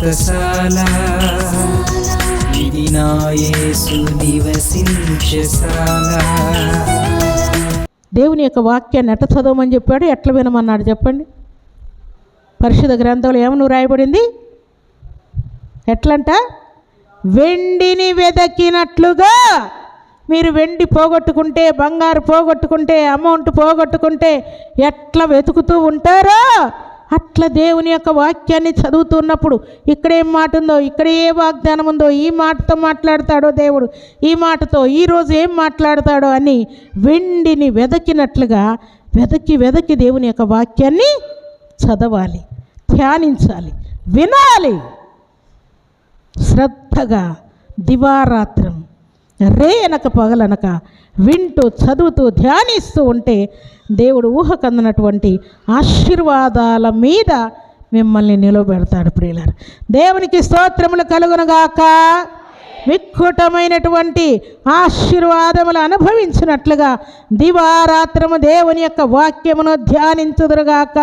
వ్రతశాల ఇది నా యేసు నివసించశాల దేవుని యొక్క వాక్యాన్ని ఎట్ట చదవమని చెప్పాడు? ఎట్లా వినమన్నాడు చెప్పండి? పరిశుద్ధ గ్రంథంలో ఏమని రాయబడింది ఎట్లంట? వెండిని వెదకినట్లుగా మీరు వెండి పోగొట్టుకుంటే బంగారు పోగొట్టుకుంటే అమౌంట్ పోగొట్టుకుంటే ఎట్లా వెతుకుతూ ఉంటారో అట్లా దేవుని యొక్క వాక్యాన్ని చదువుతున్నప్పుడు ఇక్కడ ఏం మాట ఉందో ఇక్కడ ఏ వాగ్దానం ఉందో ఈ మాటతో మాట్లాడతాడో దేవుడు ఈ మాటతో ఈరోజు ఏం మాట్లాడతాడో అని వెండిని వెదకినట్లుగా వెదకి వెదకి దేవుని యొక్క వాక్యాన్ని చదవాలి ధ్యానించాలి వినాలి. శ్రద్ధగా దివారాత్రం రే అనక పగలనక వింటూ చదువుతూ ధ్యానిస్తూ ఉంటే దేవుడు ఊహకందనటువంటి ఆశీర్వాదాల మీద మిమ్మల్ని నిలబెడతాడు ప్రియులారు. దేవునికి స్తోత్రములు కలుగునగాక. విక్కుటమైనటువంటి ఆశీర్వాదములు అనుభవించినట్లుగా దివారాత్రము దేవుని యొక్క వాక్యమును ధ్యానించుదురుగాక.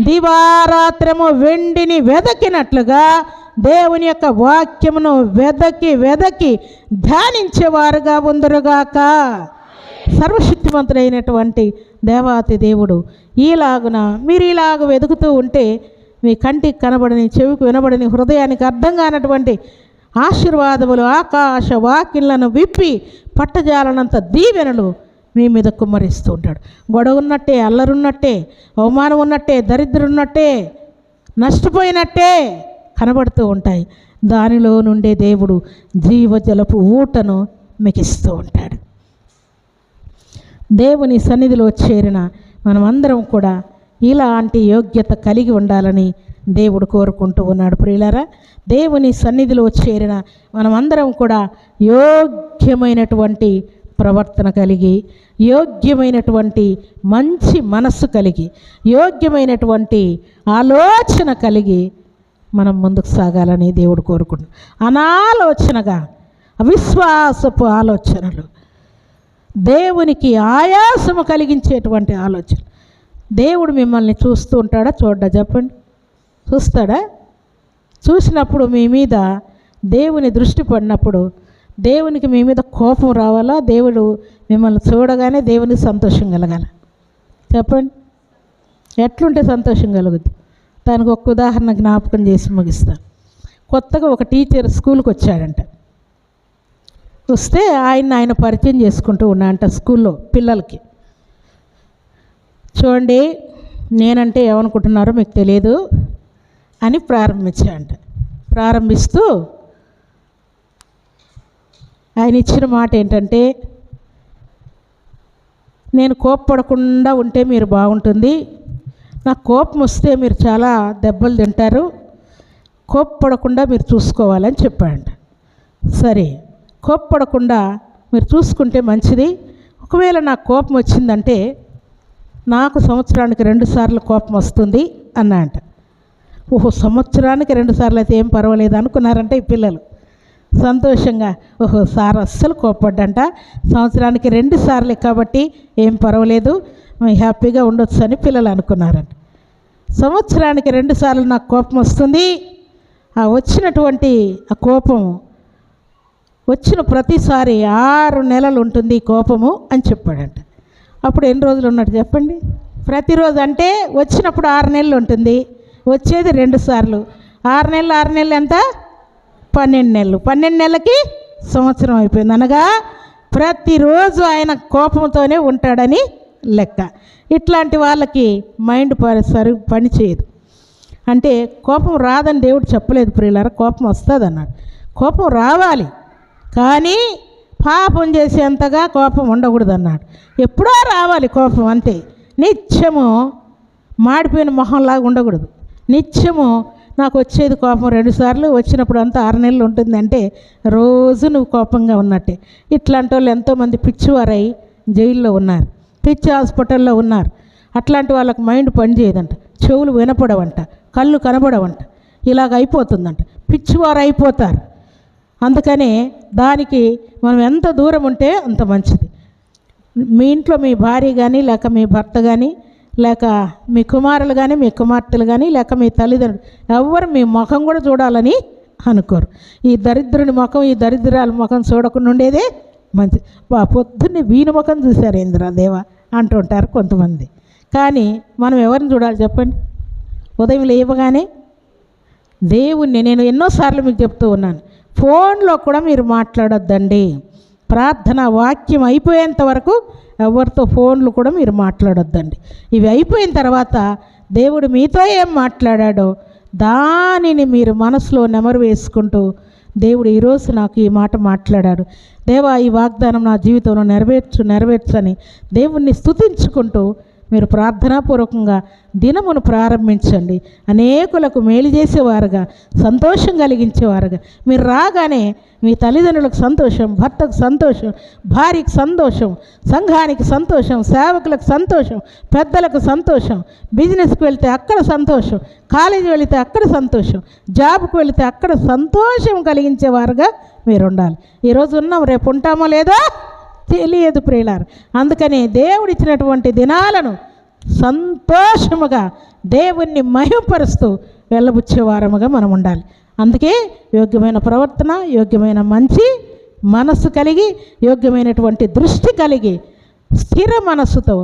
దివారాత్రము వెండిని వెదకినట్లుగా దేవుని యొక్క వాక్యమును వెదకి వెదకి ధ్యానించేవారుగా ఉందరుగాక. సర్వశక్తివంతుడైనటువంటి దేవాతి దేవుడు ఈలాగున మీరు ఇలాగ వెతుకుతూ ఉంటే మీ కంటికి కనబడని చెవికి వినబడని హృదయానికి అర్థం కానటువంటి ఆశీర్వాదములు ఆకాశ వాకిళ్ళను విప్పి పట్టజాలనంత దీవెనలు మీ మీద కుమ్మరిస్తూ ఉంటాడు. గొడవ ఉన్నట్టే అల్లరున్నట్టే అవమానం ఉన్నట్టే దరిద్రం ఉన్నట్టే నష్టపోయినట్టే కనబడుతూ ఉంటాయి. దానిలో నుండే దేవుడు జీవజలపు ఊటను మీకు ఉంటాడు. దేవుని సన్నిధిలో చేరిన మనమందరం కూడా ఇలాంటి యోగ్యత కలిగి ఉండాలని దేవుడు కోరుకుంటూ ఉన్నాడు. ప్రియులారా దేవుని సన్నిధిలో చేరిన మనమందరం కూడా యోగ్యమైనటువంటి ప్రవర్తన కలిగి యోగ్యమైనటువంటి మంచి మనస్సు కలిగి యోగ్యమైనటువంటి ఆలోచన కలిగి మనం ముందుకు సాగాలని దేవుడు కోరుకుంటున్నాం అనాలోచనగా అవిశ్వాసపు ఆలోచనలు. దేవునికి ఆయాసము కలిగించేటువంటి ఆలోచన దేవుడు మిమ్మల్ని చూస్తూ ఉంటాడా? చూడ్డా? చెప్పండి. చూస్తాడా? చూసినప్పుడు మీ మీద దేవుని దృష్టి పడినప్పుడు దేవునికి మీ మీద కోపం రావాలా? దేవుడు మిమ్మల్ని చూడగానే దేవునికి సంతోషం కలగాల. చెప్పండి. ఎట్లుంటే సంతోషం కలుగుద్ది. దానికి ఒక ఉదాహరణ జ్ఞాపకం చేసి ముగిస్తాను కొత్తగా ఒక టీచర్ స్కూల్కి వచ్చాడంట. వస్తే ఆయన ఆయన పరిచయం చేసుకుంటూ ఉన్నాయంట స్కూల్లో పిల్లలకి. చూడండి నేనంటే ఏమనుకుంటున్నారో మీకు తెలియదు అని ప్రారంభించాడంట. ప్రారంభిస్తూ ఆయన ఇచ్చిన మాట ఏంటంటే నేను కోప్పడకుండా ఉంటే మీరు బాగుంటుంది నాకు కోపం వస్తే మీరు చాలా దెబ్బలు తింటారు. కోప్పడకుండా మీరు చూసుకోవాలని చెప్పాడు సరే కోప్పడకుండా మీరు చూసుకుంటే మంచిది. ఒకవేళ నాకు కోపం వచ్చిందంటే నాకు సంవత్సరానికి రెండు సార్లు కోపం వస్తుంది అన్నాడంట. ఓహో సంవత్సరానికి రెండు సార్లు అయితే ఏం పర్వాలేదు అనుకున్నారంటే ఈ పిల్లలు. సంతోషంగా ఓహో సార్ అస్సలు కోప్పడ్డంట. సంవత్సరానికి రెండు సార్లే కాబట్టి ఏం పర్వాలేదు. మేము హ్యాపీగా ఉండొచ్చు అని పిల్లలు అనుకున్నారంట సంవత్సరానికి రెండు సార్లు నాకు కోపం వస్తుంది. ఆ వచ్చినటువంటి ఆ కోపం వచ్చిన ప్రతిసారి ఆరు నెలలు ఉంటుంది కోపము అని చెప్పాడంట. అప్పుడు ఎన్ని రోజులు ఉన్నట్టు చెప్పండి? ప్రతిరోజు అంటే వచ్చినప్పుడు ఆరు నెలలు ఉంటుంది. వచ్చేది రెండు సార్లు. ఆరు నెలలు ఆరు నెలలు ఎంత? పన్నెండు నెలలు. పన్నెండు నెలలకి సంవత్సరం అయిపోయింది అనగా ప్రతిరోజు ఆయన కోపంతోనే ఉంటాడని లెక్క. ఇట్లాంటి వాళ్ళకి మైండ్ పని సరి పనిచేయదు అంటే కోపం రాదని దేవుడు చెప్పలేదు ప్రియులారా కోపం వస్తుంది అన్నాడు కోపం రావాలి కానీ పాపం చేసేంతగా కోపం ఉండకూడదు అన్నాడు ఎప్పుడో రావాలి కోపం అంతే. నిత్యము మాడిపోయిన మొహంలాగా ఉండకూడదు. నిత్యము నాకు వచ్చేది కోపం రెండుసార్లు వచ్చినప్పుడు అంతా ఆరు నెలలు ఉంటుందంటే రోజు నువ్వు కోపంగా ఉన్నట్టే. ఇట్లాంటి వాళ్ళు ఎంతోమంది పిచ్చివారై జైల్లో ఉన్నారు. పిచ్చి హాస్పిటల్లో ఉన్నారు. అట్లాంటి వాళ్ళకి మైండ్ పనిచేయదంట. చెవులు వినపడవంట. కళ్ళు కనబడవంట. ఇలాగ అయిపోతుందంట. పిచ్చివారు అయిపోతారు. అందుకనే దానికి మనం ఎంత దూరం ఉంటే అంత మంచిది. మీ ఇంట్లో మీ భార్య కానీ లేక మీ భర్త కానీ లేక మీ కుమారులు కానీ మీ కుమార్తెలు కానీ లేక మీ తల్లిదండ్రులు ఎవ్వరు మీ ముఖం కూడా చూడాలని అనుకోరు. ఈ దరిద్రుని ముఖం ఈ దరిద్రాల ముఖం చూడకుండా ఉండేదే మంచి పొద్దున్నే వీని ముఖం చూశారు ఇంద్రా దేవ అంటుంటారు కొంతమంది. కానీ మనం ఎవరిని చూడాలి చెప్పండి? ఉదయం లేవగానే దేవుణ్ణి నేను ఎన్నోసార్లు మీకు చెప్తూ ఉన్నాను. ఫోన్లో కూడా మీరు మాట్లాడొద్దండి. ప్రార్థన వాక్యం అయిపోయేంత వరకు ఎవరితో ఫోన్లు కూడా మీరు మాట్లాడొద్దండి. ఇవి అయిపోయిన తర్వాత దేవుడు మీతో ఏం మాట్లాడాడో దానిని మీరు మనసులో నెమరు వేసుకుంటూ దేవుడు ఈరోజు నాకు ఈ మాట మాట్లాడాడు. దేవా ఈ వాగ్దానం నా జీవితంలో నెరవేర్చు నెరవేర్చని దేవుణ్ణి స్థుతించుకుంటూ మీరు ప్రార్థనాపూర్వకంగా దినమును ప్రారంభించండి. అనేకులకు మేలు చేసేవారుగా సంతోషం కలిగించేవారుగా. మీరు రాగానే మీ తల్లిదండ్రులకు సంతోషం భర్తకు సంతోషం భార్యకు సంతోషం సంఘానికి సంతోషం సేవకులకు సంతోషం పెద్దలకు సంతోషం బిజినెస్కి వెళ్తే అక్కడ సంతోషం కాలేజీ వెళితే అక్కడ సంతోషం జాబ్కి వెళితే అక్కడ సంతోషం కలిగించేవారుగా మీరు ఉండాలి ఈరోజు ఉన్నాం రేపు ఉంటామో లేదో తెలియదు ప్రియులారు. అందుకని దేవుడిచ్చినటువంటి దినాలను సంతోషముగా దేవుణ్ణి మహిమపరుస్తూ వెళ్ళబుచ్చే వారముగా మనం ఉండాలి. అందుకే యోగ్యమైన ప్రవర్తన యోగ్యమైన మంచి మనస్సు కలిగి యోగ్యమైనటువంటి దృష్టి కలిగి స్థిర మనస్సుతో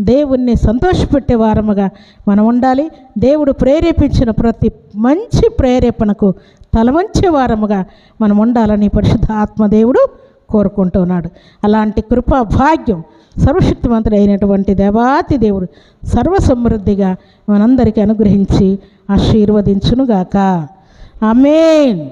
దేవుణ్ణి సంతోషపెట్టే వారముగా మనం ఉండాలి. దేవుడు ప్రేరేపించిన ప్రతి మంచి ప్రేరేపణకు తలవంచే వారముగా మనం ఉండాలని పరిశుద్ధ ఆత్మదేవుడు కోరుకుంటున్నాడు. అలాంటి కృపా భాగ్యం సర్వశక్తివంతుడు అయినటువంటి దేవాతి దేవుడు సర్వసమృద్ధిగా మనందరికీ అనుగ్రహించి ఆశీర్వదించునుగాక. ఆమేన్.